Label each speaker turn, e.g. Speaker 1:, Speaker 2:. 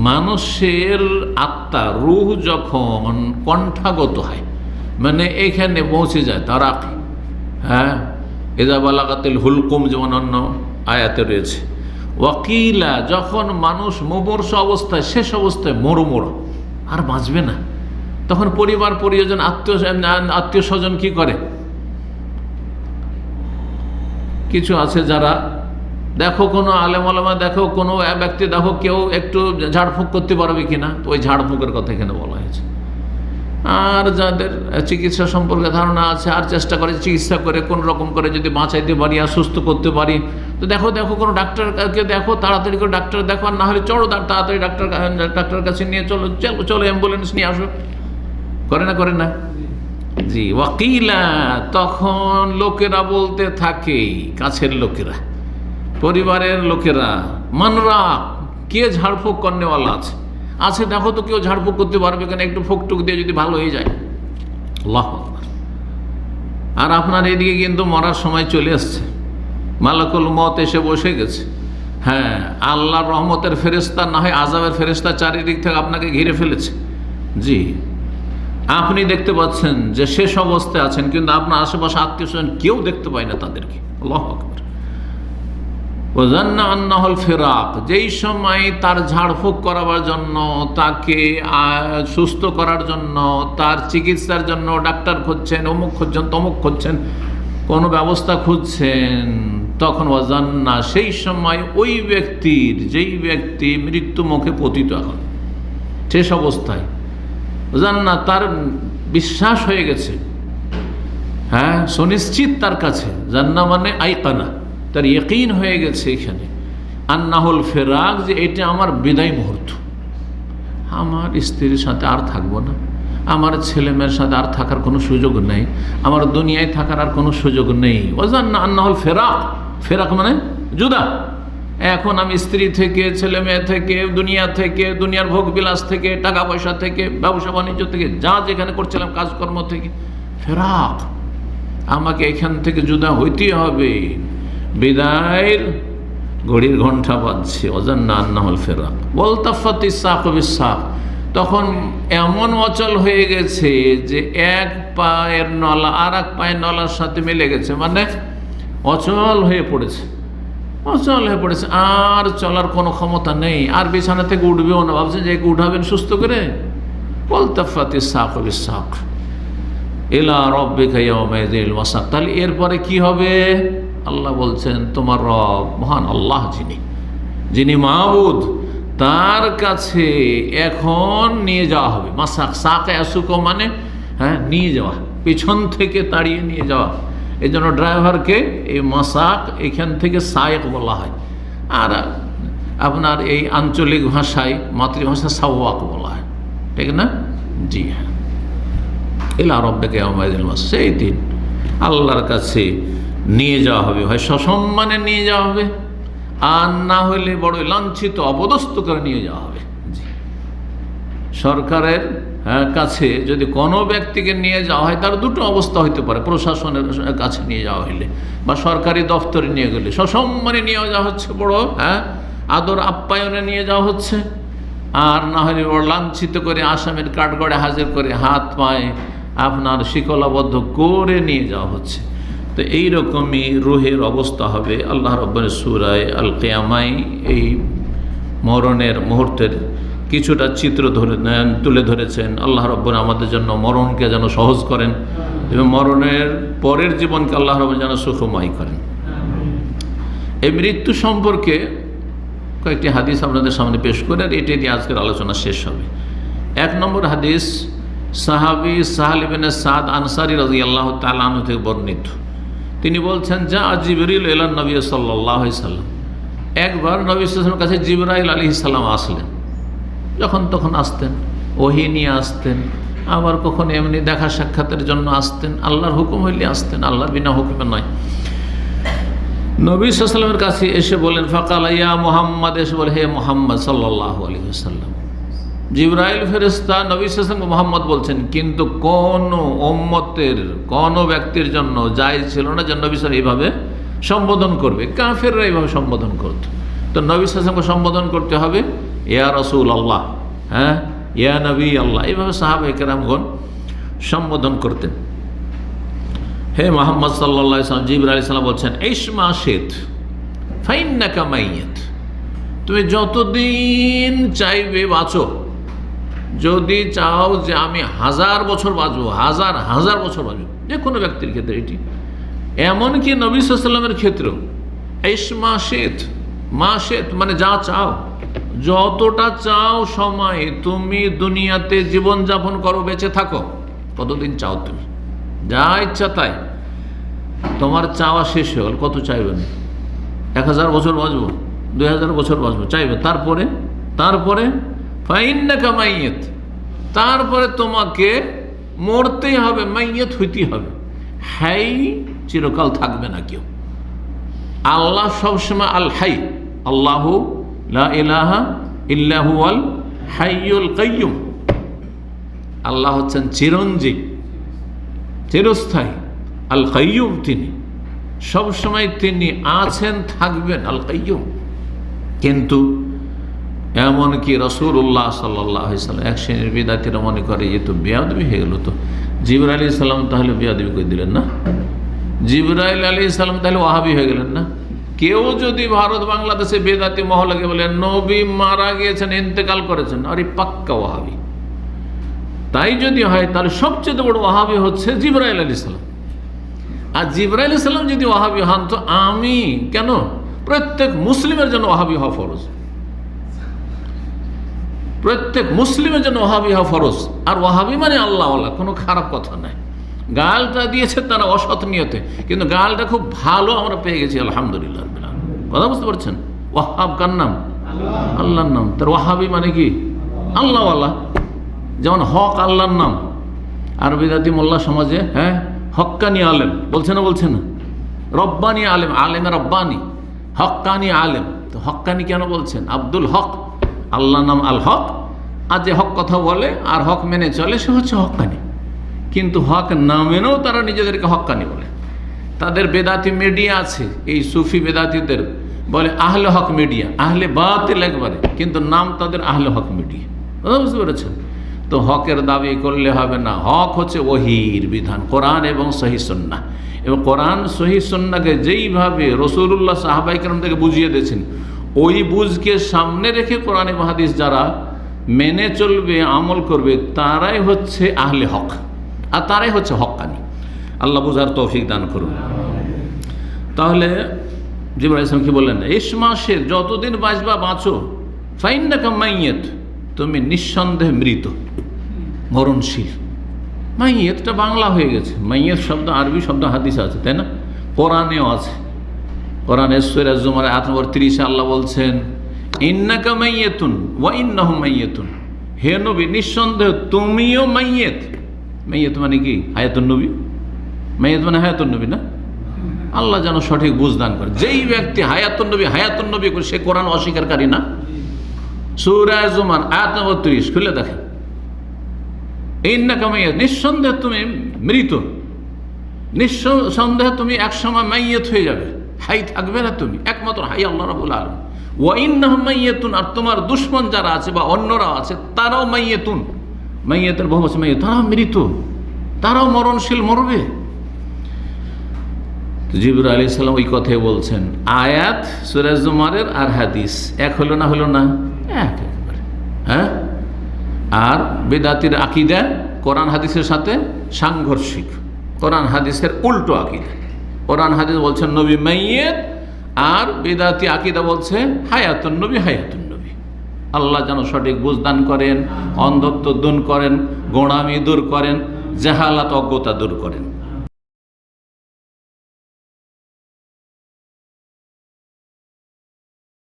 Speaker 1: মানুষের আত্মা, রুহ যখন কণ্ঠাগত হয় মানে এখানে পৌঁছে যায় তারা হ্যাঁ? এদা বালাকাতিল হুলকুম যেমন অন্য আয়াতে রয়েছে। ওয়াকিলা, যখন মানুষ মুমূর্ষ অবস্থায়, শেষ অবস্থায় মরো মরো আর বাঁচবে না। তখন পরিবার পরিজন আত্মীয় আত্মীয় স্বজন কি করে? কিছু আছে যারা দেখো কোনো আলেম আলেমা দেখো কোনো ব্যক্তি, দেখো কেউ একটু ঝাড়ফুঁক করতে পারবে কিনা? ওই ঝাড়ফুঁকের কথা এখানে বলা হয়েছে। আর যাদের চিকিৎসা সম্পর্কে ধারণা আছে, আর চেষ্টা করে চিকিৎসা করে, কোন রকম করে যদি বাঁচাইতে পারি আর সুস্থ করতে পারি, তো দেখো দেখো কোনো ডাক্তারকে দেখো, তাড়াতাড়ি করে ডাক্তার দেখো, আর না হলে চলো তাড়াতাড়ি ডাক্তার ডাক্তারের কাছে নিয়ে চলো চলো চলো অ্যাম্বুলেন্স নিয়ে আসো। করে না করে না? জি, ওয়াকিলা, তখন লোকেরা বলতে থাকে, কাছের লোকেরা। পরিবারের লোকেরা, মানরা, কে ঝাড়ফুঁক কর্নেওয়ালা আছে? আছে, দেখো তো কেউ ঝাড়ফুঁক করতে পারবে কেন? একটু ফুকটুক দিয়ে যদি ভালো হয়ে যায়। আল্লাহ। আর আপনার এদিকে কিন্তু মরার সময় চলে আসছে মালাকুল মত এসে বসে গেছে। হ্যাঁ আল্লাহর রহমতের ফেরেস্তা না হয় আজাবের ফেরেস্তা চারিদিক থেকে আপনাকে ঘিরে ফেলেছে। জি, আপনি দেখতে পাচ্ছেন যে শেষ অবস্থায় আছেন, কিন্তু আপনার আশেপাশে আত্মীয় স্বজন কেউ দেখতে পায় না তাদেরকে। আল্লাহ আকবর। ওজান্না আন্নাহল ফেরাক, যেই সময় তার ঝাড়ফুঁক করাবার জন্য, তাকে সুস্থ করার জন্য, তার চিকিৎসার জন্য ডাক্তার খুঁজছেন, অমুক খুঁজছেন, তমুক খুঁজছেন, কোনো ব্যবস্থা খুঁজছেন, তখন ওজান্না সেই সময় ওই ব্যক্তির, যেই ব্যক্তি মৃত্যু মুখে পতিত এখন, শেষ অবস্থায় জান্না তার বিশ্বাস হয়ে গেছে। হ্যাঁ সুনিশ্চিত তার কাছে জান্না মানে আইকানা। তার ইয়কিন হয়ে গেছে এখানে। আন্নাহুল ফেরাক যে এটা আমার বিদায় মুহূর্ত। আমার স্ত্রীর সাথে আর থাকব না। আমার ছেলে মেয়ের সাথে আর থাকার কোনো সুযোগ নেই। আমার দুনিয়ায় থাকার আর কোনো সুযোগ নেই। ওজান্না আন্নাহুল ফেরাক। ফেরাক মানে জুদা এখন আমি স্ত্রী থেকে ছেলে মেয়ে থেকে, দুনিয়া থেকে, দুনিয়ার ভোগ বিলাস থেকে টাকা পয়সা থেকে, ব্যবসা বাণিজ্য থেকে, যা যেখানে করছিলাম কাজকর্ম থেকে। ফেরাক। আমাকে এখান থেকে জুদা হইতেই হবে। বিদায়ের ঘড়ির ঘণ্টা বাজছে, অজান্না আন্নাহল ফেরাক। বলতাফাতি সাক বিশ্বাক তখন এমন অচল হয়ে গেছে যে এক পায়ের নলা আর এক পায়ের নলার সাথে মিলে গেছে। মানে অচল হয়ে পড়েছে, অচল হয়ে পড়েছে। আর চলার কোনো ক্ষমতা নেই। আর বিছানা থেকে উঠবেও না। ভাবছেন যে উঠাবেন সুস্থ করে? বলতাফাতি সাক বিশ্বাক এলা রব্বে মাসাক তাহলে এরপরে কি হবে? আল্লাহ বলছেন, তোমার রব মহান আল্লাহ যিনি যিনি মাহবুদ তার কাছে এখন নিয়ে যাওয়া হবে। মাসাক, সাকে আসুক মানে হ্যাঁ নিয়ে যাওয়া, পিছন থেকে তাড়িয়ে নিয়ে যাওয়া। এই জন্য ড্রাইভারকে এই মাসাক এখান থেকে সায়েক বলা হয়। আর আপনার এই আঞ্চলিক ভাষায় মাতৃভাষা সাওয়াক বলা হয়। ঠিক না? জি হ্যাঁ। এলা আমাদিল মাস, সেই দিন আল্লাহর কাছে নিয়ে যাওয়া হবে হয় সসম্মানে নিয়ে যাওয়া হবে আর না হলে বড় লাঞ্ছিত অবদস্ত করে নিয়ে যাওয়া হবে। সরকারের হ্যাঁ, কাছে যদি কোনো ব্যক্তিকে নিয়ে যাওয়া হয় তার দুটো অবস্থা হইতে পারে প্রশাসনের কাছে নিয়ে যাওয়া হইলে বা সরকারি দফতরে নিয়ে গেলে। সসম্মানে নিয়ে যাওয়া হচ্ছে বড় হ্যাঁ আদর আপ্যায়নে নিয়ে যাওয়া হচ্ছে আর না হলে ওর লাঞ্ছিত করে আসামের কাঠগড়ে হাজির করে হাত পায়ে আপনার শিকলাবদ্ধ করে নিয়ে যাওয়া হচ্ছে। তো এই রকমই রুহের অবস্থা হবে। আল্লাহ রব্বর সুরায় আল কেয়ামাই এই মরণের মুহূর্তের কিছুটা চিত্র ধরে তুলে ধরেছেন। আল্লাহ রব্বর আমাদের জন্য মরণকে যেন সহজ করেন এবং মরণের পরের জীবনকে আল্লাহ রব্বর যেন সুখময় করেন। এই মৃত্যু সম্পর্কে কয়েকটি হাদিস আপনাদের সামনে পেশ করে আর এটি নিয়ে আজকের আলোচনা শেষ হবে। এক নম্বর হাদিস, সাহাবি সাহালিবেন সাদ আনসারি রাজি আল্লাহ তালাহ থেকে বর্ণিত। তিনি বলছেন, যা জিবরিল এলান নবী সাল্লাহ সাল্লাম। একবার নবী সাল্লামের কাছে জিবরাইল আলী সাল্লাম আসলেন। যখন তখন আসতেন, ওহি নিয়ে আসতেন, আবার কখন এমনি দেখা সাক্ষাতের জন্য আসতেন, আল্লাহর হুকুম হইলে আসতেন, আল্লাহর বিনা হুকুমে নয়। নবী সাল্লামের কাছে এসে বলেন ফাকাল ইয়া মোহাম্মদ? এসে বলে, হে মোহাম্মদ সাল্লাহ আলী সাল্লাম। জিব্রাইল ফেরেস্তা নবী সাল্লাম মোহাম্মদ বলছেন, কিন্তু কোন ওম্মতের কোন ব্যক্তির জন্য যাই ছিল না যে নবী সাল এইভাবে সম্বোধন করবে? কাফেররা এইভাবে সম্বোধন করত। তো নবী সাল্লামকে সম্বোধন করতে হবে, ইয়া রসুল আল্লাহ হ্যাঁ ইয়া নবী আল্লাহ এইভাবে সাহাব একরামগণ সম্বোধন করতেন। হে মোহাম্মদ সাল্লা সাল্লাম জিবর আলি সাল্লাম বলছেন, ইসমা শেত, ফাইন্নাকা মাইয়াত, তুমি যতদিন চাইবে বাঁচো। যদি চাও যে আমি হাজার বছর বাঁচবো, হাজার হাজার বছর বাঁচবো, যে কোনো ব্যক্তির ক্ষেত্রে এটি। এমনকি নবী সাল্লামের ক্ষেত্রেও ইসমা শেত মা শেত মানে যা চাও, যতটা চাও সময় তুমি দুনিয়াতে জীবনযাপন করো, বেঁচে থাকো, কতদিন চাও তুমি? যা ইচ্ছা তাই। তোমার চাওয়া শেষ হয়ে গেল, কত চাইবেন এক হাজার বছর বাঁচবো, দুই হাজার বছর বাঁচবো, চাইবে। তারপরে তারপরে, ফাইন্নাকা মাইয়েত তারপরে তোমাকে মরতেই হবে, মাইয়েত হইতেই হবে। হাই, চিরকাল থাকবে না কেউ। আল্লাহ সবসময় আল হাই, আল্লাহ ইলাহা ইল্লাহু আল হাইয়ুল কাইয়ুম। আল্লাহ হচ্ছেন চিরঞ্জীব, চিরস্থায়ী, আল কাইয়ুম তিনি। সবসময় তিনি আছেন, থাকবেন, আল কাইয়ুম। কিন্তু এমনকি রসুল্লাহ সাল্লাহ সাল্লাম এক শ্রেণির বিদাতিরা মনে করে যে তো বেয়াদবি হয়ে গেল তো। জিবর আলী সাল্লাম তাহলে বেয়াদবি করে দিলেন না? জিবরাইল আলী সাল্লাম তাহলে ওহাবি হয়ে গেলেন না? কেউ যদি ভারত বাংলাদেশে বেদাতি মহলাকে বলে, নবী মারা গিয়েছেন, ইন্তেকাল করেছেন, আরে পাক্কা ওয়াহাবি। তাই যদি হয়, তাহলে সবচেয়ে বড় ওহাবি হচ্ছে জিবরাইল আলী সাল্লাম আর জিবরাইল সাল্লাম যদি ওহাবি হন, তো আমি কেন? প্রত্যেক মুসলিমের জন্য ওহাবি হওয়া ফরজ। প্রত্যেক মুসলিমের জন্য ওহাবি হওয়া ফরজ। আর ওহাবি মানে আল্লাহ আল্লাহ কোনো খারাপ কথা নাই। গালটা দিয়েছে তারা অসৎ নিয়তে, কিন্তু গালটা খুব ভালো আমরা পেয়ে গেছি, আলহামদুলিল্লাহ কথা বুঝতে পারছেন? ওয়াহাব কার নাম? আল্লাহর নাম। তার ওয়াহাবি মানে কি? আল্লাহ আল্লাহ যেমন হক আল্লাহর নাম। আর বিদাতি মোল্লা সমাজে হ্যাঁ? হক্কানি আলেম। বলছে না বলছে না? রব্বানি আলেম। আলেম রব্বানি। হক্কানি আলেম। তো হক্কানি কেন বলছেন? আব্দুল হক। আল্লাহ নাম আল হক। আর যে হক কথা বলে আর হক মেনে চলে, সে হচ্ছে হক্কানি কিন্তু হক না মেনেও তারা নিজেদেরকে হক্কানি বলে। তাদের বেদাতি মিডিয়া আছে, এই সুফি বেদাতিদের বলে আহলে হক মিডিয়া আহলে বাতিল একবারে, কিন্তু নাম তাদের আহলে হক মিডিয়া বুঝতে পেরেছেন? তো হকের দাবি করলে হবে না, হক হচ্ছে ওহির বিধান, কোরআন এবং সহি সন্না এবং কোরআন সহি সন্নাকে যেইভাবে রসুল্লাহ সাহাবাইকরম থেকে বুঝিয়ে দিয়েছেন ওই বুঝকে সামনে রেখে কোরআনে এবং হাদিস যারা মেনে চলবে, আমল করবে, তারাই হচ্ছে আহলে হক। আর তারাই হচ্ছে হক্কানি। আল্লাহ বুঝার তৌফিক দান করুন। তাহলে কি বললেন? ইস মাসের যতদিন বাঁচবা, বাঁচো। ফাইন না মাইয়েত তুমি নিঃসন্দেহে মৃত। মরণশীল। মাইয়েতটা বাংলা হয়ে গেছে। মাইয়েত শব্দ আরবি শব্দ হাদিস আছে, তাই না? কোরআনেও আছে। কোরআন ঈশ্বরের জুমার আট নম্বর তিরিশে আল্লাহ বলছেন, ইন্নাকা মাইয়েতুন ওয়া ইন্নাহ মাইয়েতুন হে নবী, নিঃসন্দেহ তুমিও মাইয়েত মাইয়েত মানে কি? হায়াতুন নবী? মাইয়েত মানে হায়াতুন নবী না? আল্লাহ যেন সঠিক বুঝদান করে। যেই ব্যক্তি হায়াতুন নবী হায়াতুন নবী করে, সে কোরআন অস্বীকারী না? সুরায় জুমান আয়াত নম্বর তিরিশ, খুলে দেখেন। ইন্নাকা মাইয়েত নিঃসন্দেহে তুমি মৃত। নিঃসন্দেহে তুমি একসময় মাইয়েত হয়ে যাবে। হাই থাকবে না তুমি। একমাত্র হাই আল্লাহ রাবুল আলম ওয়াইন্নাহ মাইয়েতুন আর তোমার দুশ্মন যারা আছে বা অন্যরা আছে, তারাও মাইয়েতুন মাইয়েতের বহু আছে মাইয়েত তারাও মৃত। তারাও মরণশীল মরবে। জিবর আলী সাল্লাম ওই কথাই বলছেন, আয়াত সুরাজ জুমারের আর হাদিস, এক হলো না হলো না? এক হ্যাঁ? আর বেদাতির আকিদা, কোরআন হাদিসের সাথে সাংঘর্ষিক। কোরআন হাদিসের উল্টো আকিদা। কোরআন, হাদিস বলছেন, নবী মাইয়ের আর বেদাতি আকিদা বলছে, হায়াতুন নবী হায়াতুন নবী। আল্লাহ যেন সঠিক বুঝদান করেন, অন্ধত্ব দূর করেন, গোড়ামি দূর করেন, জাহালাত অজ্ঞতা দূর করেন।